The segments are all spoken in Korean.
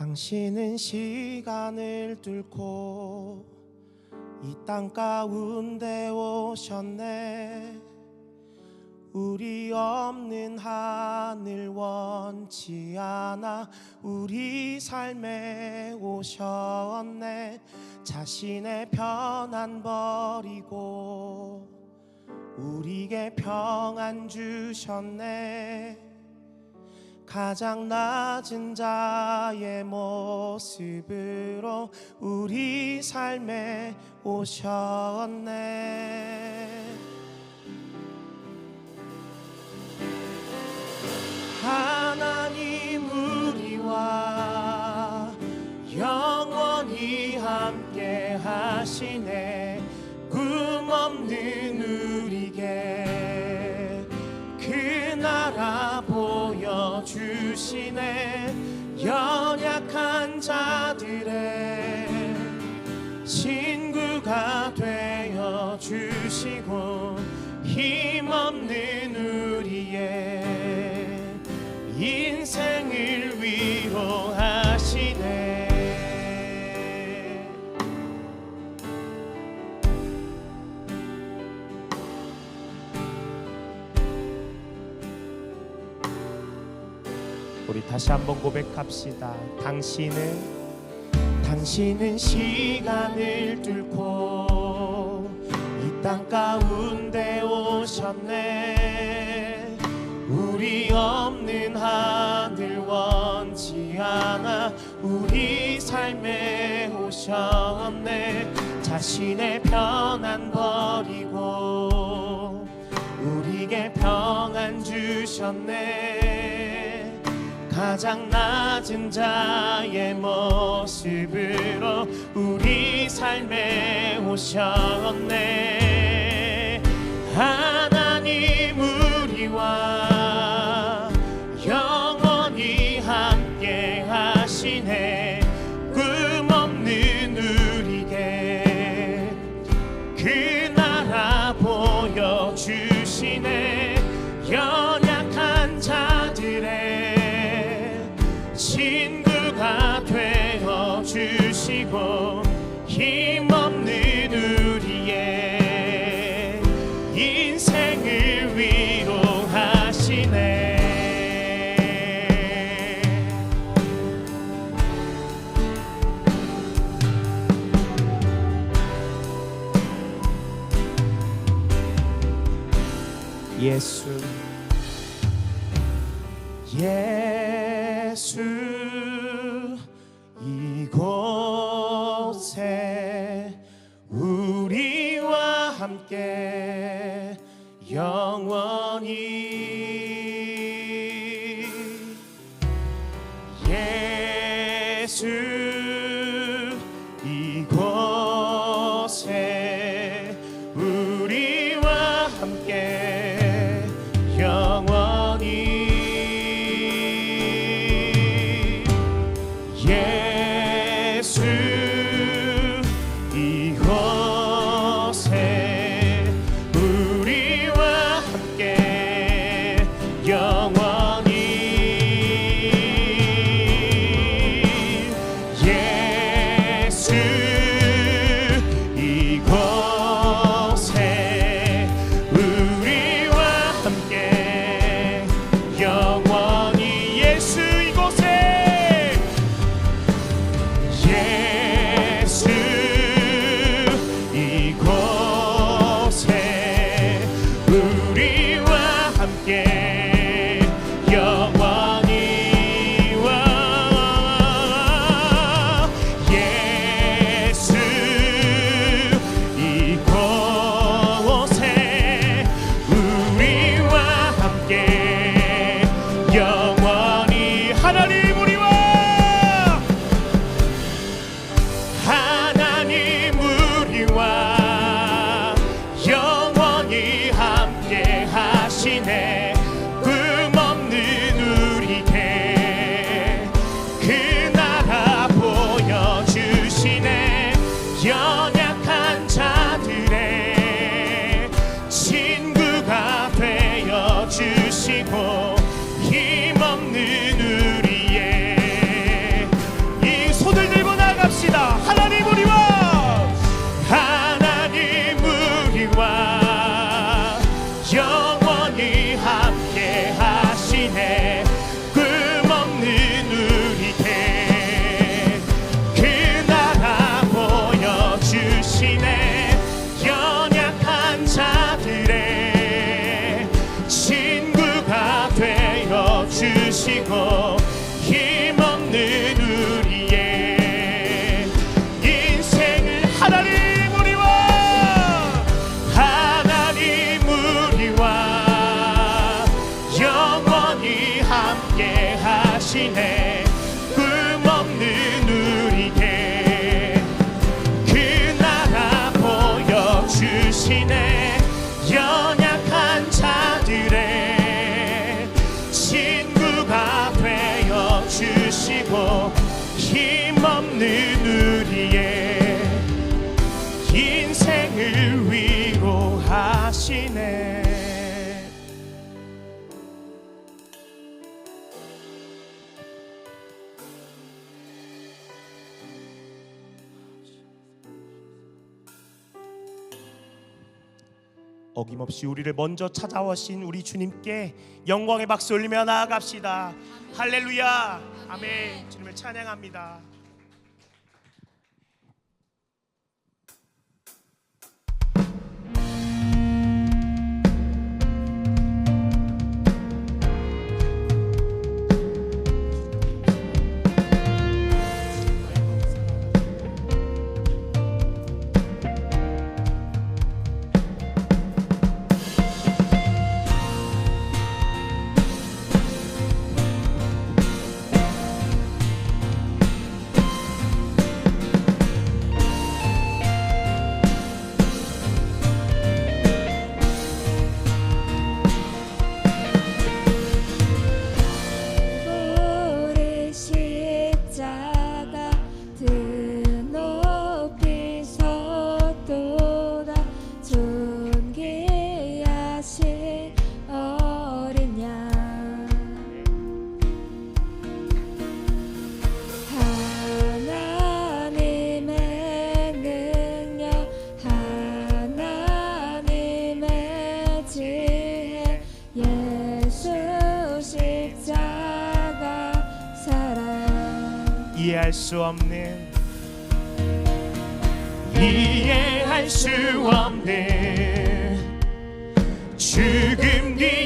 당신은 시간을 뚫고 이 땅 가운데 오셨네. 우리 없는 하늘 원치 않아 우리 삶에 오셨네. 자신의 편안 버리고 우리에게 평안 주셨네 가장 낮은 자의 모습으로 우리 삶에 오셨네 연약 다시 한번 고백합시다. 당신은 당신은 시간을 뚫고 이 땅 가운데 오셨네. 우리 없는 하늘 원치 않아 우리 삶에 오셨네. 자신의 편안 버리고 우리에게 평안 주셨네. 가장 낮은 자의 모습으로 우리 삶에 오셨네. 하나님 우리와 영원히 함께 하시네. 꿈 없는 우리에게 그 예 주시네 어김없이 우리를 먼저 찾아오신 우리 주님께 영광의 박수 올리며 나아갑시다. 할렐루야. 아멘. 주님을 찬양합니다. 이해할 수 없는 이해할 수 없는 죽음 뒤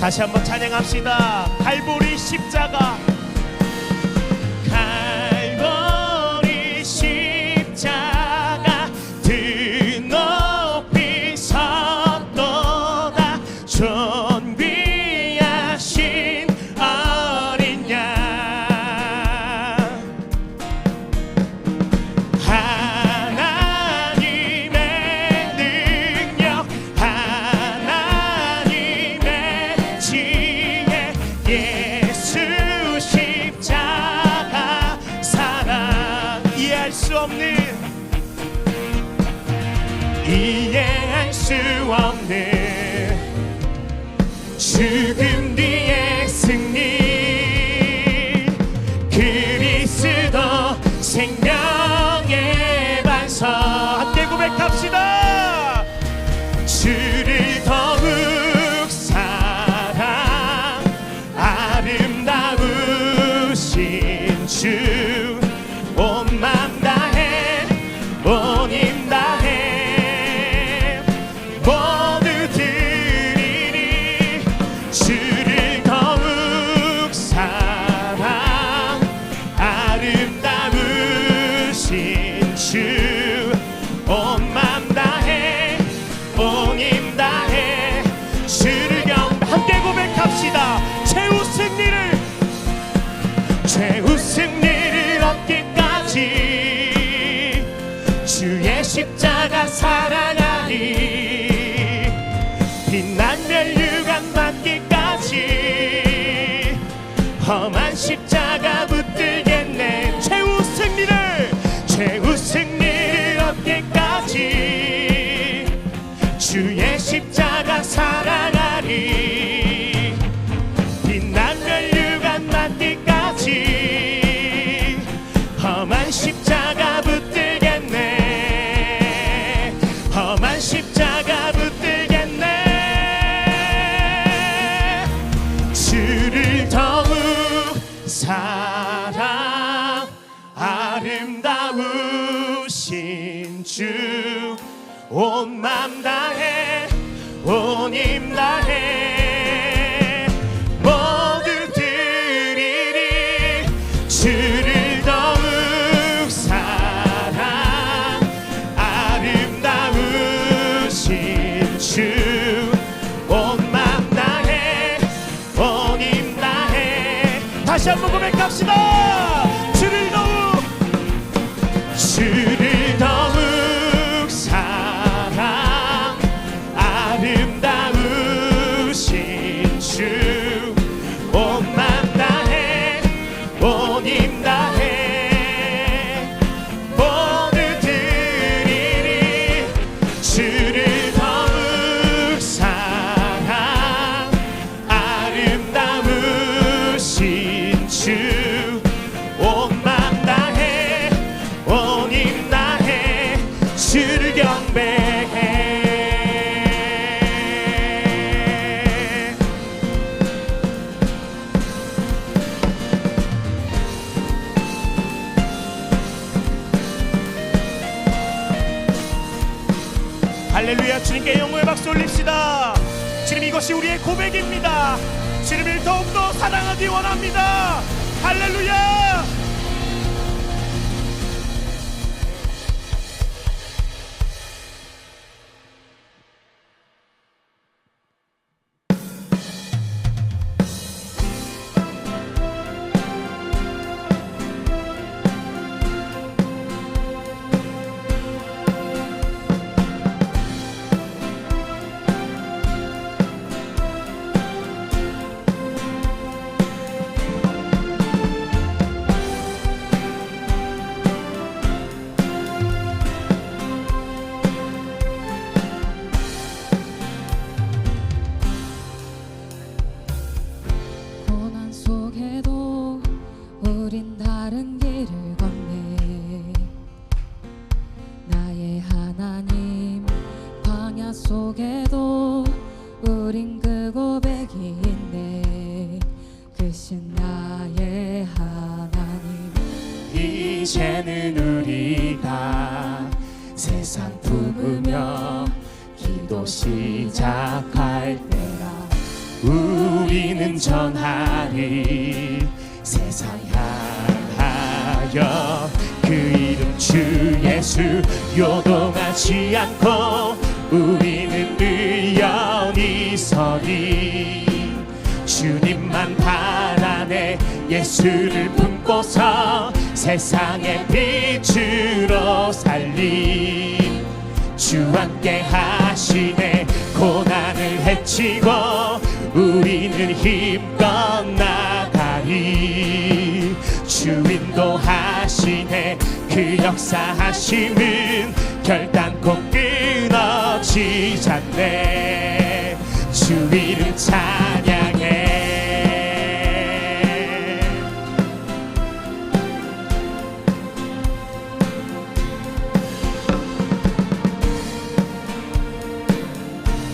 다시 한번 찬양합시다. 갈보리 십자가 십자가 사랑하리. 빛난 멸류가 만디까지 험한 십자가 붙들겠네. 험한 십자가 붙들겠네. 주를 더욱 사랑 아름다우신 주 온맘 다해 고백합시다 고백입니다. 주님을 더욱더 사랑하기 원합니다. 할렐루야 이제는 우리가 세상 품으며 기도 시작할 때라. 우리는 전하리 세상 향하여 그 이름 주 예수 요동하지 않고 우리는 의연히 서리 주님만 바라네 예수를 품고서 세상의 빛으로 살림 주 함께 하시네 고난을 해치고 우리는 힘껏 나가리. 주 인도하시네 그 역사하심은 결단코 끊어지지 않네. 주 이름 찬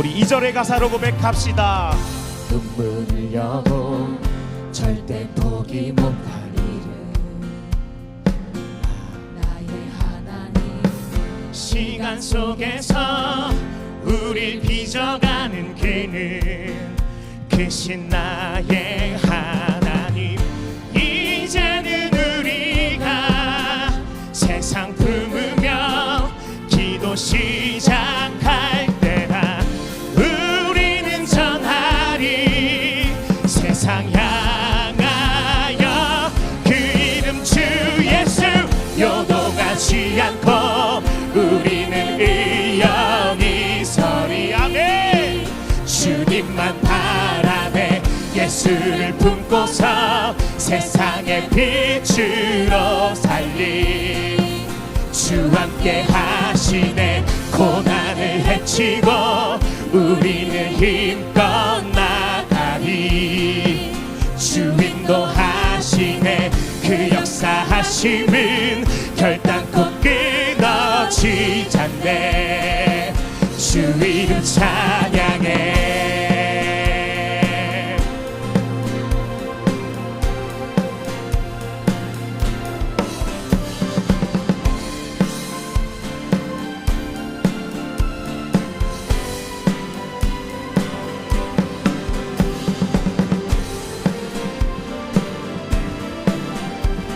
우리 이절의 가사로 고백합시다. 눈물 흘려도 절대 포기 일은 나의 하나님. 시간 속에서 우릴 빚어가는 그는 크신 나의 하나님. 이제는 우리가 세상 품으며 기도 시 향하여 그 이름 주 예수 요동하지 않고 우리는 의연히 서리. 아멘. 주님만 바라네. 예수를 품고서 세상의 빛으로 살림 주 함께 하시네. 고난을 해치고 우리는 힘껏 역사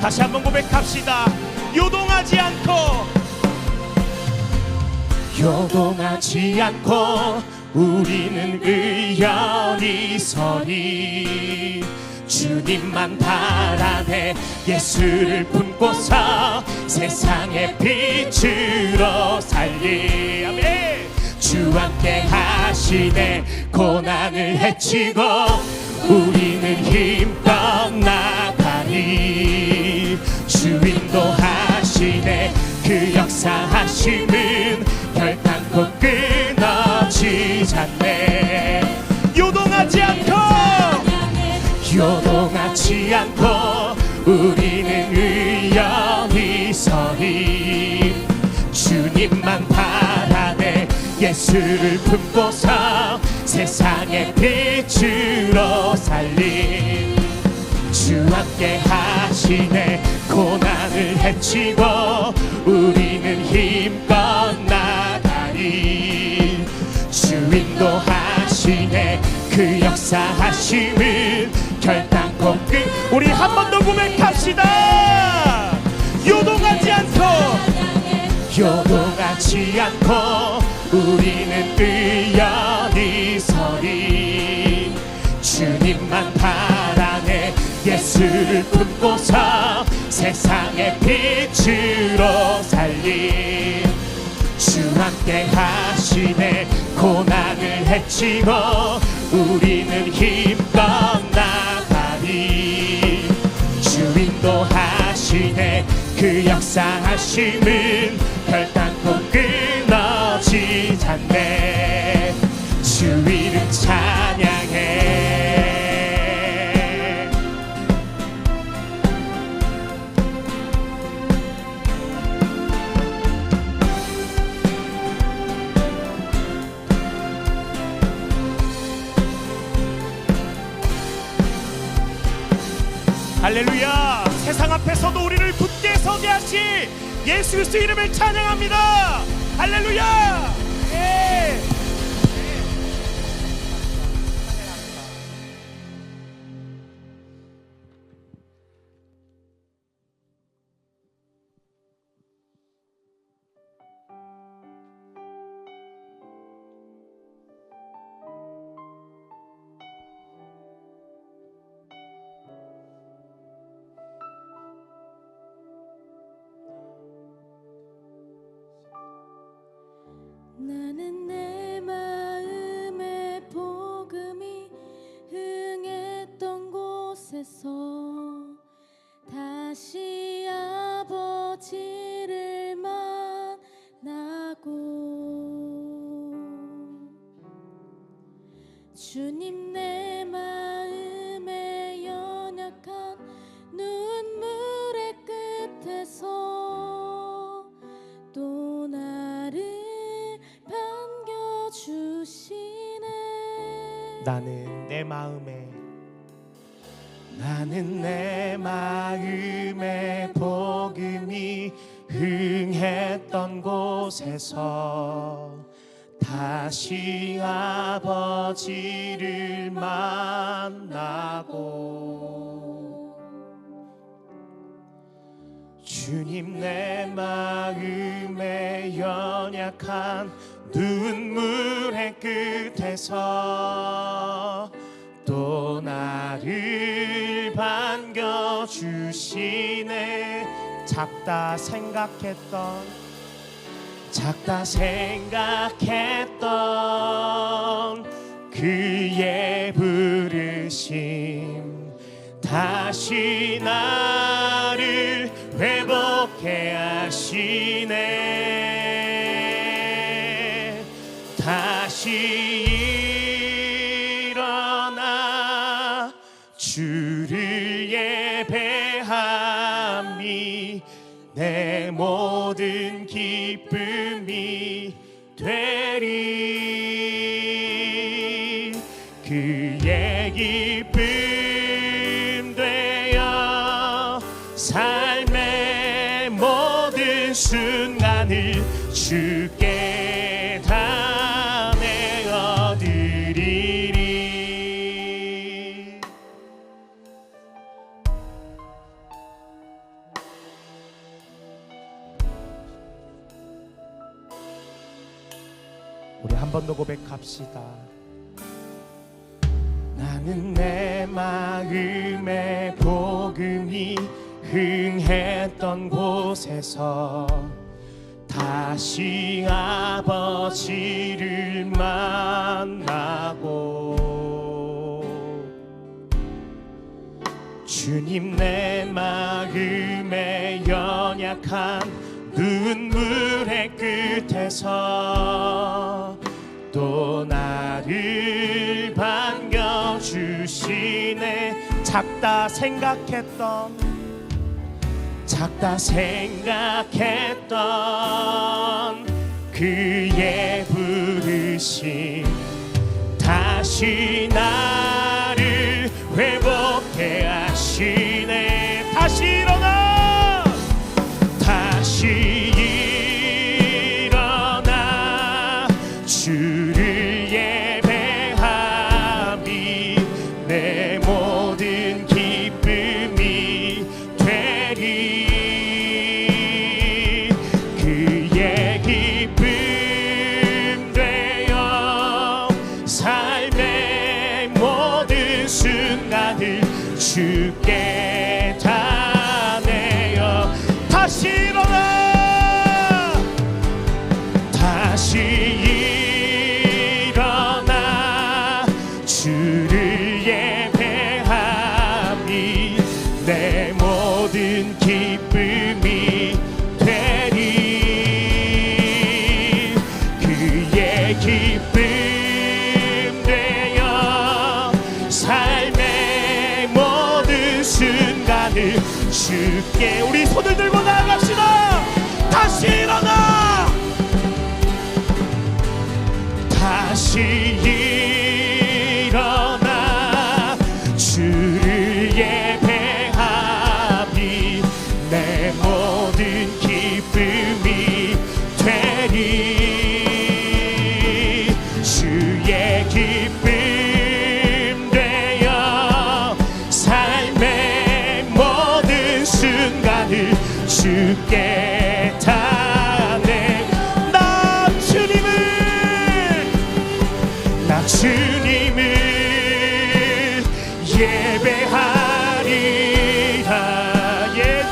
다시 한번 고백합시다. 요동하지 않고. 요동하지 않고 우리는 의연히 서리. 주님만 바라네 예수를 품고서 세상의 빛으로 살리. 아멘. 주 함께 하시네 고난을 헤치고 우리는 힘껏 나가니 주 인도하시네. 그 역사하심은 결단코 끊어지지 않네. 요동하지 않고 요동하지 않고 우리는 의연히 서리. 주님만 바라네. 예수를 품고서 세상의 빛으로 살리 주 함께 하시네 고난을 헤치고 우리는 힘껏 나가리. 주 인도하시네 그 역사하심은 결단코 끝 우리 한 번 더 고백합시다. 요동하지 않고 요동하지 않고 우리는 의연히 서리. 주님만 바라네 예수를 품고서 세상의 빛으로 살리 주 함께 하시네 고난을 헤치고 우리는 힘껏 나가리. 주 인도하시네 그 역사하심은 결단코 끊어지지 않네. 주 이름 찬 앞에서도 우리를 굳게 서게 하시 예수 그리스도 이름을 찬양합니다. 할렐루야 주님 내 마음의 연약한 눈물의 끝에서 또 나를 반겨주시네. 나는 내 마음에 나는 내 마음의 복음이 흥했던 곳에서 다시 아버지를 만나고 주님 내 마음의 연약한 눈물의 끝에서 또 나를 반겨주시네. 작다 생각했던 작다 생각했던 그의 부르심. 다시 우리 한 번 더 고백합시다. 나는 내 마음에 복음이 흥했던 곳에서 다시 아버지를 만나고 주님 내 마음에 연약한 눈물의 끝에서 작다 생각했던 작다 생각했던 그의 부르심 다시 나 주님을 예배하리라. 예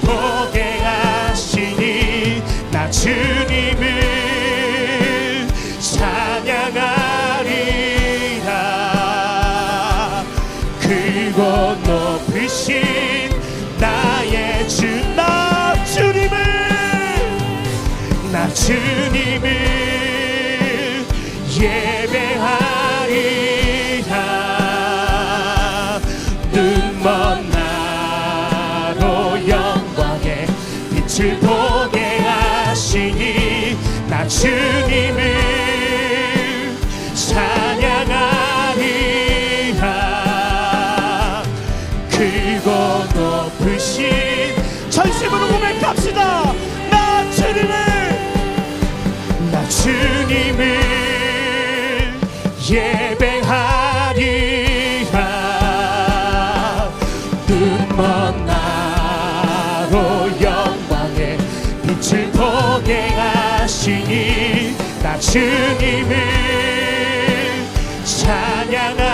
보게 하시니 나 주님을 하시니 나 주님을 찬양하리라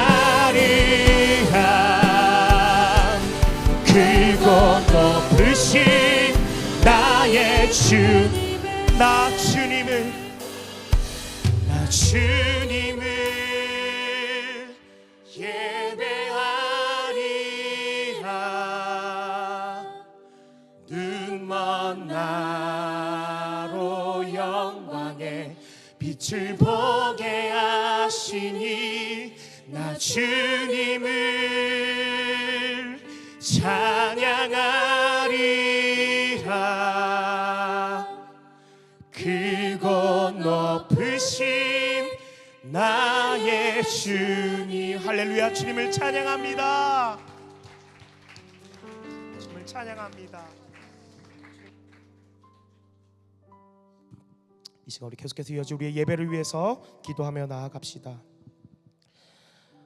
그곳 높으신 나의 주 나 주님을 나 주님을 예배하리라. 눈먼 영광의 빛을 보게 하시니 나 주님을 찬양하리라. 그곳 높으신 나의 주님. 할렐루야. 주님을 찬양합니다. 주님을 찬양합니다 시간 우리 계속해서 이어지 우리의 예배를 위해서 기도하며 나아갑시다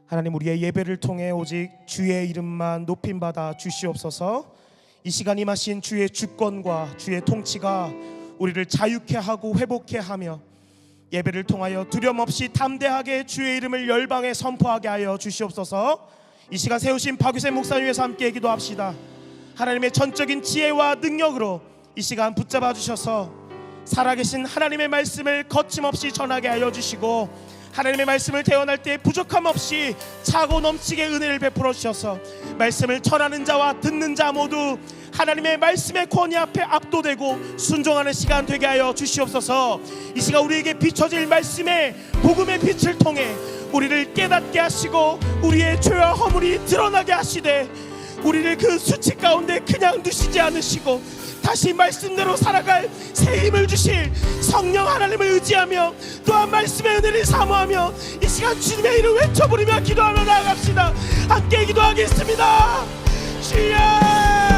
하나님 우리의 예배를 통해 오직 주의 이름만 높임 받아 주시옵소서 이 시간 임하신 주의 주권과 주의 통치가 우리를 자유케 하고 회복케 하며 예배를 통하여 두려움 없이 담대하게 주의 이름을 열방에 선포하게 하여 주시옵소서. 이 시간 세우신 박유세 목사님 위해서 함께 기도합시다. 하나님의 전적인 지혜와 능력으로 이 시간 붙잡아 주셔서 살아계신 하나님의 말씀을 거침없이 전하게 하여 주시고 하나님의 말씀을 대언할 때 부족함 없이 차고 넘치게 은혜를 베풀어 주셔서 말씀을 전하는 자와 듣는 자 모두 하나님의 말씀의 권위 앞에 압도되고 순종하는 시간 되게 하여 주시옵소서. 이 시간 우리에게 비춰질 말씀의 복음의 빛을 통해 우리를 깨닫게 하시고 우리의 죄와 허물이 드러나게 하시되 우리를 그 수치 가운데 그냥 두시지 않으시고 다시 말씀대로 살아갈 새 힘을 주실 성령 하나님을 의지하며 또한 말씀의 은혜를 사모하며 이 시간 주님의 이름 외쳐부리며 기도하며 나아갑시다. 함께 기도하겠습니다. 주여